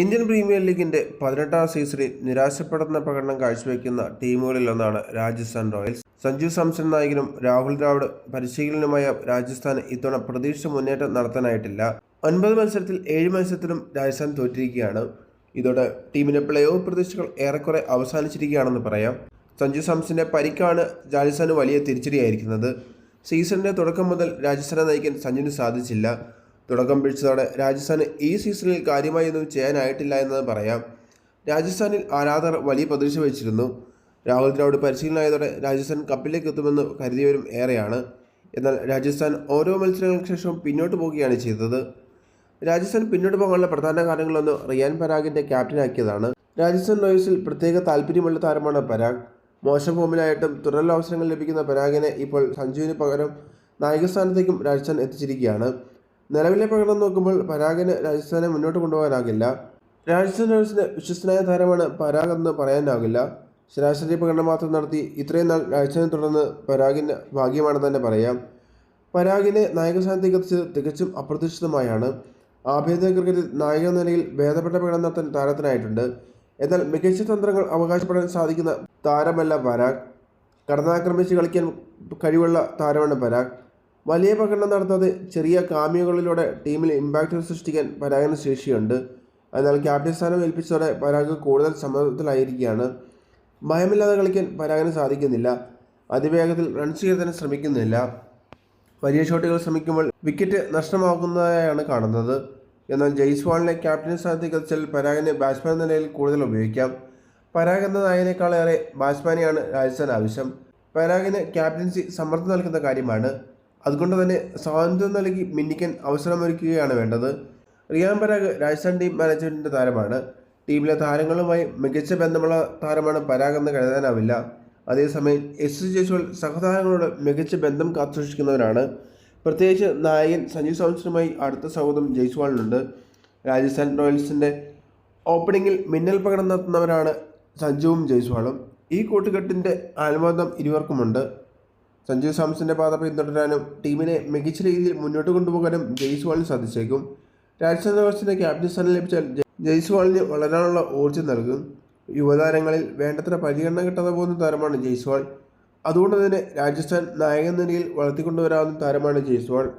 Indian premier ലീഗിന്റെ പതിനെട്ടാം സീസണിൽ നിരാശപ്പെടുന്ന പ്രകടനം കാഴ്ചവെക്കുന്ന ടീമുകളിൽ ഒന്നാണ് രാജസ്ഥാൻ റോയൽസ്. സഞ്ജു സാംസൺ നായകനും രാഹുൽ ദ്രാവിഡ് പരിശീലനവുമായ രാജസ്ഥാൻ ഇത്തവണ പ്രതീക്ഷിച്ച മുന്നേറ്റം നടത്താനായിട്ടില്ല. ഒൻപത് മത്സരത്തിൽ ഏഴ് മത്സരത്തിലും രാജസ്ഥാൻ തോറ്റിരിക്കുകയാണ്. ഇതോടെ ടീമിന്റെ പ്ലേ ഓഫ് പ്രതീക്ഷകൾ ഏറെക്കുറെ അവസാനിച്ചിരിക്കുകയാണെന്ന് പറയാം. സഞ്ജു സാംസന്റെ പരിക്കാണ് രാജസ്ഥാന് വലിയ തിരിച്ചടിയായിരിക്കുന്നത്. സീസണിന്റെ തുടക്കം മുതൽ രാജസ്ഥാനെ നയിക്കാൻ സഞ്ജുവിന് സാധിച്ചില്ല. തുടക്കം പിടിച്ചതോടെ രാജസ്ഥാന് ഈ സീസണിൽ കാര്യമായി ഒന്നും ചെയ്യാനായിട്ടില്ല എന്നത് പറയാം. രാജസ്ഥാനിൽ ആരാധകർ വലിയ പ്രതീക്ഷ വെച്ചിരുന്നു. രാഹുൽ ദ്രാവിഡ് പരിശീലനമായതോടെ രാജസ്ഥാൻ കപ്പിലേക്ക് എത്തുമെന്ന് കരുതിയവരും ഏറെയാണ്. എന്നാൽ രാജസ്ഥാൻ ഓരോ മത്സരങ്ങൾക്ക് ശേഷവും പിന്നോട്ട് പോവുകയാണ് ചെയ്തത്. രാജസ്ഥാൻ പിന്നോട്ട് പോകാനുള്ള പ്രധാന കാരണങ്ങളൊന്ന് റിയാൻ പരാഗിന്റെ ക്യാപ്റ്റനാക്കിയതാണ്. രാജസ്ഥാൻ റോയൽസിൽ പ്രത്യേക താല്പര്യമുള്ള താരമാണ് പരാഗ്. മോശം ഫോമിലായിട്ടും തുടർ അവസരങ്ങൾ ലഭിക്കുന്ന പരാഗിനെ ഇപ്പോൾ സഞ്ജുവിന് പകരം നായകസ്ഥാനത്തേക്കും രാജസ്ഥാൻ എത്തിച്ചിരിക്കുകയാണ്. നിലവിലെ പ്രകടനം നോക്കുമ്പോൾ പരാഗിന് രാജസ്ഥാനെ മുന്നോട്ട് കൊണ്ടുപോകാനാകില്ല. രാജസ്ഥാൻ റോയൽസിന്റെ വിശ്വസ്തനായ താരമാണ് പരാഗ് എന്ന് പറയാനാകില്ല. ശരാശരി പ്രകടനം മാത്രം നടത്തി ഇത്രയും നാൾ രാജസ്ഥാനെ തുടർന്ന് പരാഗിന് ഭാഗ്യമാണെന്ന് തന്നെ പറയാം. പരാഗിനെ നായകസ്ഥാനത്തേക്ക് എത്തിച്ചത് തികച്ചും അപ്രതീക്ഷിതമായാണ്. ആഭ്യന്തര ക്രിക്കറ്റിൽ നായക നിലയിൽ ഭേദപ്പെട്ട പ്രകടനം നടത്താൻ താരത്തിനായിട്ടുണ്ട്. എന്നാൽ മികച്ച തന്ത്രങ്ങൾ അവകാശപ്പെടാൻ സാധിക്കുന്ന താരമല്ല പരാഗ്. കടന്നാക്രമിച്ച് കളിക്കാൻ കഴിവുള്ള താരമാണ് പരാഗ്. വലിയ പ്രകടനം നടത്താതെ ചെറിയ കാമ്യകളിലൂടെ ടീമിൽ ഇമ്പാക്റ്റ് സൃഷ്ടിക്കാൻ പരാഗിന് ശേഷിയുണ്ട്. എന്നാൽ ക്യാപ്റ്റൻ സ്ഥാനം ഏൽപ്പിച്ചതോടെ പരാഗ് കൂടുതൽ സമ്മർദ്ദത്തിലായിരിക്കുകയാണ്. ഭയമില്ലാതെ കളിക്കാൻ പരാഗിന് സാധിക്കുന്നില്ല. അതിവേഗത്തിൽ റൺസ് ചെയ്യാൻ ശ്രമിക്കുന്നില്ല. വലിയ ഷോട്ടുകൾ ശ്രമിക്കുമ്പോൾ വിക്കറ്റ് നഷ്ടമാകുന്നതായാണ് കാണുന്നത്. എന്നാൽ ജയ്സ്വാളിനെ ക്യാപ്റ്റൻ സ്ഥാനത്തേക്ക് എത്തിച്ചാൽ പരാഗിനെ ബാറ്റ്സ്മാൻ നിലയിൽ കൂടുതൽ ഉപയോഗിക്കാം. പരാഗ് എന്ന നായകനേക്കാളേറെ ബാറ്റ്സ്മാനെയാണ് രാജസ്ഥാൻ ആവശ്യം. പരാഗിന് ക്യാപ്റ്റൻസി സമ്മർദ്ദം നൽകുന്ന കാര്യമാണ്. അതുകൊണ്ട് തന്നെ സ്വാതന്ത്ര്യം നൽകി മിന്നിക്കാൻ അവസരമൊരുക്കുകയാണ് വേണ്ടത്. റിയാൻ പരാഗ് രാജസ്ഥാൻ ടീം മാനേജ്മെന്റിന്റെ താരമാണ്. ടീമിലെ താരങ്ങളുമായി മികച്ച ബന്ധമുള്ള താരമാണ് പരാഗ് എന്ന് കരുതാനാവില്ല. അതേസമയം എസ് ജയ്സ്വാൾ സഹതാരങ്ങളോട് മികച്ച ബന്ധം കാത്തുസൂക്ഷിക്കുന്നവരാണ്. പ്രത്യേകിച്ച് നായകൻ സഞ്ജു സാംസണുമായി അടുത്ത സൗഹൃദം ജയ്സ്വാളിനുണ്ട്. രാജസ്ഥാൻ റോയൽസിന്റെ ഓപ്പണിങ്ങിൽ മിന്നൽ പ്രകടനം നടത്തുന്നവരാണ് സഞ്ജുവും ജയ്സ്വാളും. ഈ കൂട്ടുകെട്ടിന്റെ ആത്മബന്ധം ഇരുവർക്കുമുണ്ട്. സഞ്ജു സാംസന്റെ പാത പിന്തുടരാനും ടീമിനെ മികച്ച രീതിയിൽ മുന്നോട്ട് കൊണ്ടുപോകാനും ജയ്സ്വാളിന് സാധിച്ചേക്കും. രാജസ്ഥാൻ റോയൽസിന്റെ ക്യാപ്റ്റൻ സ്ഥാനം ലഭിച്ചാൽ ജയ്- ജയ്സ്വാളിന് വളരാനുള്ള ഊർജം നൽകും. യുവതാരങ്ങളിൽ വേണ്ടത്ര പരിഗണന കിട്ടാതെ പോകുന്ന താരമാണ് ജയ്സ്വാൾ അതുകൊണ്ട് തന്നെ രാജസ്ഥാൻ നായകൻ നിലയിൽ വളർത്തിക്കൊണ്ടുവരാവുന്ന താരമാണ് ജയ്സ്വാൾ